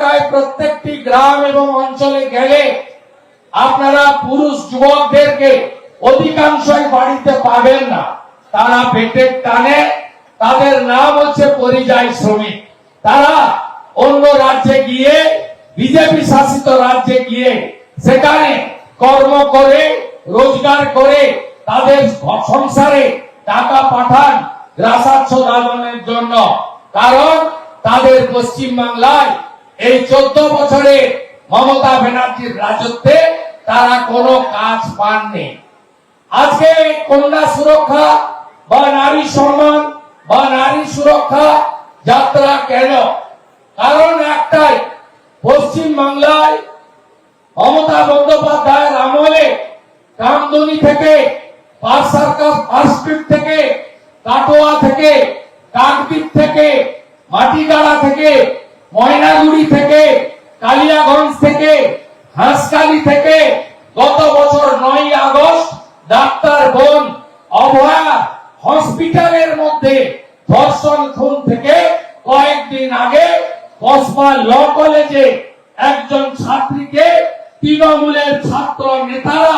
এলাকায় প্রত্যেকটি গ্রাম এবং অঞ্চলে গেলে আপনারা পুরুষ যুবকদেরকে অধিকাংশই বাড়িতে পাবেন না। তারা পেটের টানে, তাদের নাম হচ্ছে পরিযায়ী শ্রমিক। তারা অন্য রাজ্যে গিয়ে, বিজেপি শাসিত রাজ্যে গিয়ে, সেখানে কর্ম করে, রোজগার করে, তাদের সংসারে টাকা পাঠান গ্রাসাচ্ছ দালনের জন্য। কারণ তাদের পশ্চিম বাংলায় এই চোদ্দ বছরে মমতা ব্যানার্জির রাজত্বে তারা কোনো কাজ পাননি। আজকে কন্যা সুরক্ষা বা নারী সম্মান বা নারী সুরক্ষা যাত্রা কেন? কারণ একটাই পশ্চিম বাংলায় মমতা বন্দ্যোপাধ্যায়ের আমলে কামদুনি থেকে থেকে, কাটোয়া থেকে, কাকদ্বীপ থেকে মাটিগাড়া থেকে ময়নাগুড়ি থেকে, কালিয়াগঞ্জ থেকে হাঁসকালি থেকে গত বছর নয় আগস্ট ডাক্তার বোন অভয়া হসপিটালের মধ্যে ধর্ষণ খুন থেকে কয়েকদিন আগে কসবা ল কলেজে একজন ছাত্রীকে তৃণমূলের ছাত্র নেতারা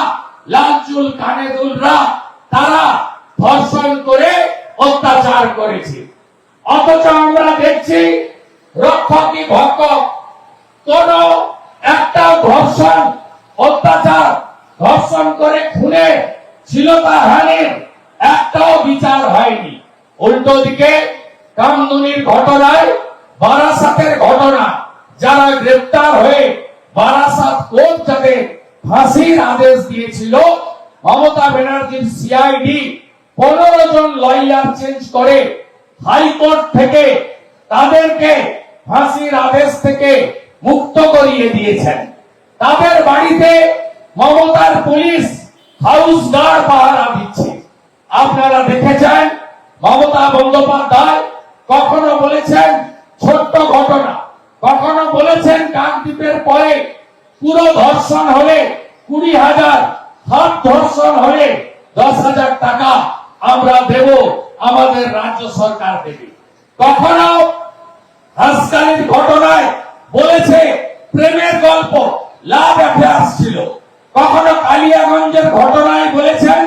লালচুল কানেদুলরা তারা ধর্ষণ করে অত্যাচার করেছে। অথচ আমরা দেখছি রক্ষকই ভক্ষক কোন একটা ধর্ষণ, অত্যাচার, ধর্ষণ করে খুনে ছিলতা হানির একটাও বিচার হয়নি। উল্টো দিকে কামদুনির ঘটনায়, বারাসাতের ঘটনা, যারা গ্রেপ্তার হয়ে বারাসাত কোর্ট যাদের ফাঁসির আদেশ দিয়েছিল, মমতা ব্যানার্জির সিআইডি পনেরো জন লয়ার চেঞ্জ করে হাইকোর্ট থেকে তাদেরকে ফাঁসির আদেশ থেকে মুক্ত করিয়ে দিয়েছেন। তাদের বাড়িতে মমতার পুলিশ হাউস গার্ড পাহারা দিচ্ছে। আপনারা দেখেছেন, মমতা বন্দ্যোপাধ্যায় কখনো বলেছেন, ছোট্ট ঘটনা। কখনো বলেছেন কাকদ্বীপের পরে পুরো ধর্ষণ হলে কুড়ি হাজার, হাত ধর্ষণ হলে দশ হাজার টাকা আমরা দেব, আমাদের রাজ্য সরকার দেবে। কখনো হাসকালির ঘটনায় বলেছে প্রেমের গল্প, লাভ অ্যাফেয়ার্স ছিল। কখনো কালিয়াগঞ্জের ঘটনায় বলেছেন,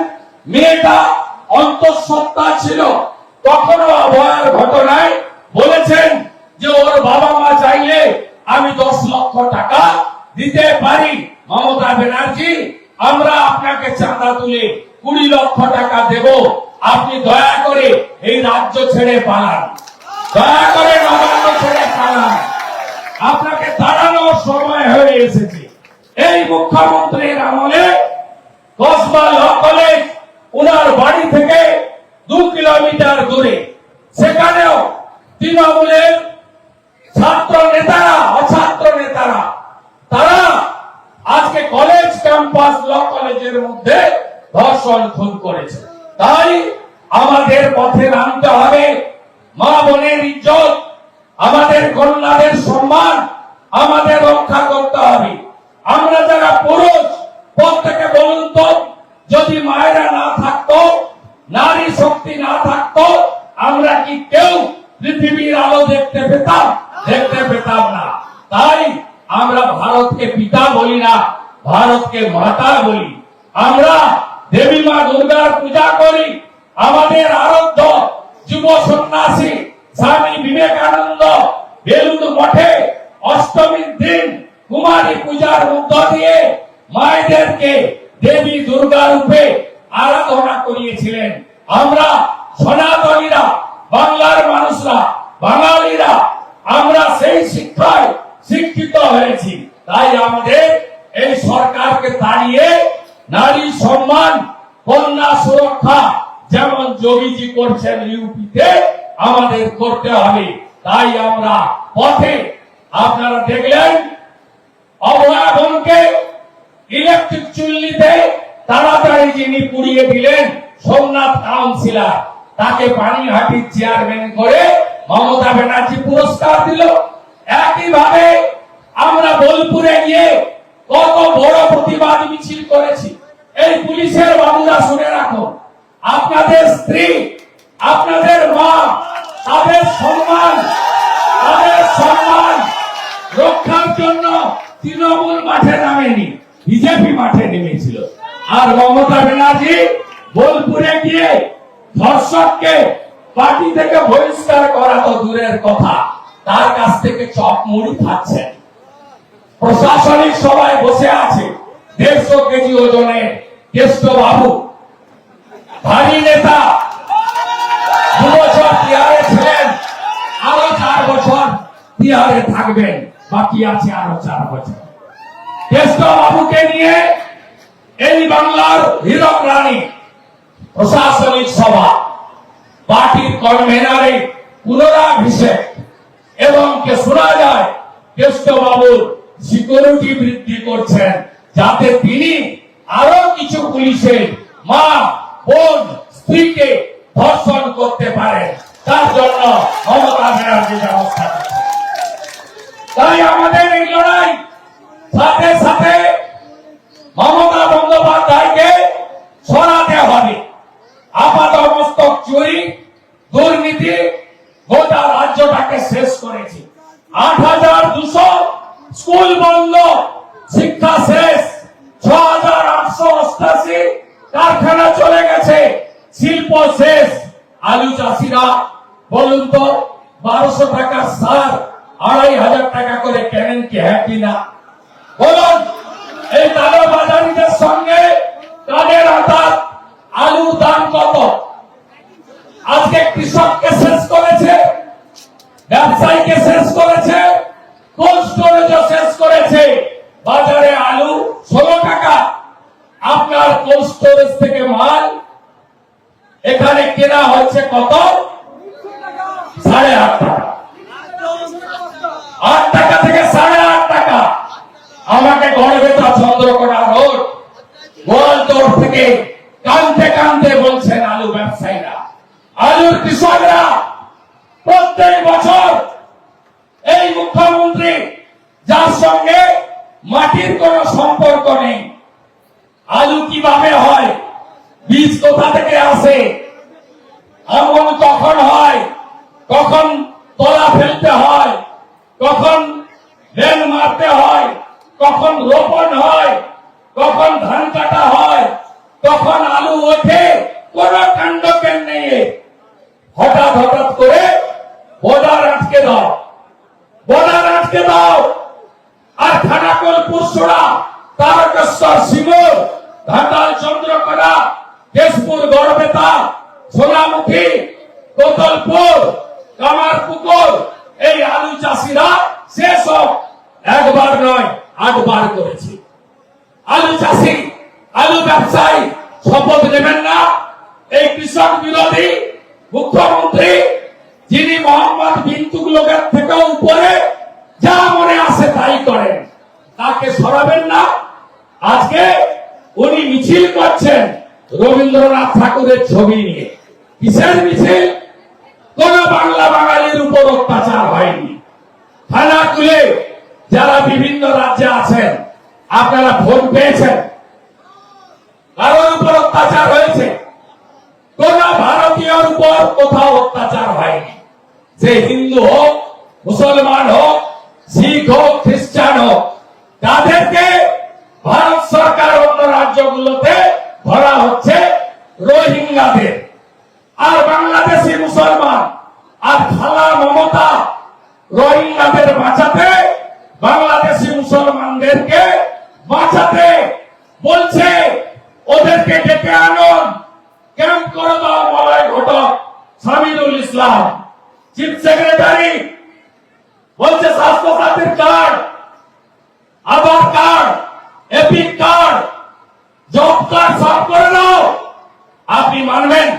মেয়েটা অন্তঃসত্ত্বা ছিল। কখনো অভয়ার ঘটনায় বলেছেন যে ওর বাবা মা চাইলে আমি দশ লক্ষ টাকা দিতে পারি। মমতা ব্যানার্জি, আমরা আপনাকে চাঁদা তুলে কুড়ি লক্ষ টাকা দেব। আপনি দয়া করে এই রাজ্য ছেড়ে পালান। দয়া করে নবান্ন ছেড়ে পালান। আপনাকে দাঁড়ানোর সময় হয়ে এসেছে। এই মুখ্যমন্ত্রীর আমলে কসবা ল কলেজ উনার বাড়ি থেকে দু কিলোমিটার দূরে। সেখানেও তৃণমূলের ছাত্র নেতারা, অছাত্র নেতারা, তারা আজকে কলেজ ক্যাম্পাস ল কলেজের মধ্যে ধর্ষণ খুন করেছে। তাই আমাদের পথে নামতে হবে। মা বোনের ইজ্জত, আমাদের কন্যাদের সম্মান, আমাদের রক্ষা করতে হবে। আমরা যারা পুরুষ, প্রত্যেকে বলুন তো, যদি মায়েরা না থাকতো, নারী শক্তি না থাকতো, আমরা কি কেউ পৃথিবীর আলো দেখতে পেতাম? দেখতে পেতাম না। তাই আমরা ভারতকে পিতা বলি না, ভারতকে মাতা বলি। আমরা দেবী মা দুর্গার পূজা করি, আমাদের আরাধ্য যুব সন্ন্যাসী স্বামী বিবেকানন্দ বেলুদ মঠে অষ্টমীর দিন কুমারী পূজার মধ্য দিয়ে মায়েদেরকে দেবী দুর্গা রূপে আরাধনা করিয়েছিলেন। আমরা সনাতনীরা, বাংলার মানুষরা, বাঙালিরা, আমরা সেই শিক্ষায় শিক্ষিত হয়েছি। তাই আমাদের এই সরকারকে তাড়িয়ে নারী সম্মান, কন্যা সুরক্ষা যেমন যোগীজি করছেন ইউপিতে, আমাদের করতে হবে। তাই আমরা পথে আপনারা দেখলেন, অভয়া ইলেকট্রিক চুল্লিতে তাড়াতাড়ি যিনি পুড়িয়ে দিলেন, সোমনাথ কাউন্সিলর, তাকে পানিহাটির চেয়ারম্যান করে মমতা ব্যানার্জি পুরস্কার দিল। একইভাবে আমরা বোলপুরে গিয়ে কত বড় প্রতিবাদ মিছিল করেছি। এই পুলিশের বাবুরা শুনে রাখুন। আপনাদের স্ত্রী, আপনাদের মা, তাদের সম্মান তাদের সম্মান রক্ষার জন্য তৃণমূল মাঠে নামেনি, বিজেপি মাঠে নেমেছিল। আর মমতা ব্যানার্জি বোলপুরে গিয়ে ধর্ষককে পার্টি থেকে বহিষ্কার করা তো দূরের কথা, তার কাছ থেকে চপ মুড়ি খাচ্ছেন। প্রশাসনিক সবাই বসে আছে দেড়শো কেজি ওজনের কেষ্ট বাবু। ভারী নেতা। দু বছর বিহারে ছিলেন, আরও চার বছর বিহারে থাকবেন, বাকি আছে আরও চার বছর। বাবুকে নিয়ে এই বাংলার হীরক রানী প্রশাসনিক সভা, পার্টির কনভেনারে পুনরাভিষেক, এবং কে শোনা যায় কেষ্ট বাবুর সিকিউরিটি বৃদ্ধি করছেন, যাতে তিনি আরও কিছু পুলিশের মা বোন স্ত্রীকে ধর্ষণ করতে পারে? তার জন্য মমতা ব্যানার্জি ব্যবস্থা তাই আমাদের এই লড়াই সাথে সাথে মমতা বন্দ্যোপাধ্যায়কে সরাতে হবে। আপাত মস্তক চুরি, দুর্নীতি গোটা রাজ্যটাকে শেষ করেছে। আট হাজার দুশো স্কুল বন্ধ, শিক্ষা শেষ। কারখানা চলে গেছে। শিল্প শেষ। আলু চাষিরা, বলুন তো, বারোশো টাকার সার আড়াই হাজার টাকা করে কেনেন কি হ্যাঁ কিনা বলুন, এই দাদা বাজারিদের সঙ্গে কাদের হঠাৎ আলু দাম কত? আজকে কৃষককে শেষ করেছে, ব্যবসায়ীকে শেষ করেছে কোল্ড স্টোরেজও শেষ করেছে বাজারে আলু ষোলো টাকা আপনার কোল্ড স্টোরেজ থেকে মাল এখানে কেনা হচ্ছে কত? সাড়ে আট টাকা। আট টাকা থেকে সাড়ে আট টাকা। আমাকে চন্দ্রকোনা রোড থেকে কানতে কানতে বলছেন আলু ব্যবসায়ীরা। আলুর কৃষকরা প্রত্যেক বছর এই মুখ্যমন্ত্রী যার সঙ্গে মাটির কোনো সম্পর্ক নেই, আলু কীভাবে হয়, বীজ কোথা থেকে আসে আমন কখন হয় কখন তলা ফেলতে হয় কখন রেল মারতে হয় কখন রোপণ হয় কখন ধান কাটা হয় কখন আলু ওঠে, কোন কাণ্ড নেই হঠাৎ হঠাৎ করে বর্ডার আটকে দাও বর্ডার আটকে দাও। আর খানাকুল পুরসুরা তারকেশ্বর শিমুর ঘাটাল চন্দ্রকোনা, কেশপুর গড়বেতা, সোনামুখী, কোতলপুর কামারপুকুর এই আলু চাষিরা হোক। একবার নয়, আটবার করেছে। আলু চাষি, আলু ব্যবসায়ী, শপথ নেবেন না। এই কৃষক বিরোধী মুখ্যমন্ত্রী, যিনি মোহাম্মদ বিন তুগলকের থেকেও উপরে, যা মনে আসে তাই করেন। তাকে সরাবেন না। আজকে উনি মিছিল করছেন রবীন্দ্রনাথ ঠাকুরের ছবি নিয়ে। কিসের মিছিল? কোন বাংলা বাঙালির উপর অত্যাচার হয়নি। থানা খুলে যারা বিভিন্ন রাজ্যে আছেন, আপনারা ভোট পেয়েছেন। কারোর উপর অত্যাচার হয়েছে। কোন ভারতীয়র উপর কোথাও অত্যাচার হয়নি। সে হিন্দু হোক, মুসলমান হোক, শিখ হোক, খ্রিস্টান হোক, তাদেরকে ভারত সরকার অন্য রাজ্যগুলোতে ধরা হচ্ছে রোহিঙ্গাদের আর বাংলাদেশি মুসলমান আর খালা মমতা রোহিঙ্গাদের বাঁচাতে বাংলাদেশি মুসলমানদেরকে বাঁচাতে বলছে, ওদেরকে ডেকে আনুন। ক্যাম্প করে দাও মলয় ঘটক সামিরুল ইসলাম। চিফ সেক্রেটারি বলছে স্বাস্থ্য সাথীর card, Aadhaar card, EPIC card, job card সব করে দাও। আপনি মানবেন?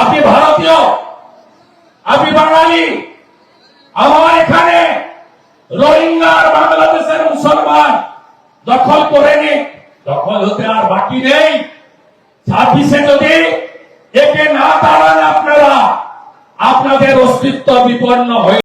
আপনি ভারতীয়? আপনি বাঙালি? রোহিঙ্গা আর বাংলাদেশের মুসলমান দখল করে নি দখল হতে আর বাকি নেই। ছাব্বিশে যদি একে না দাঁড়ান আপনারা, আপনাদের অস্তিত্ব বিপন্ন হয়ে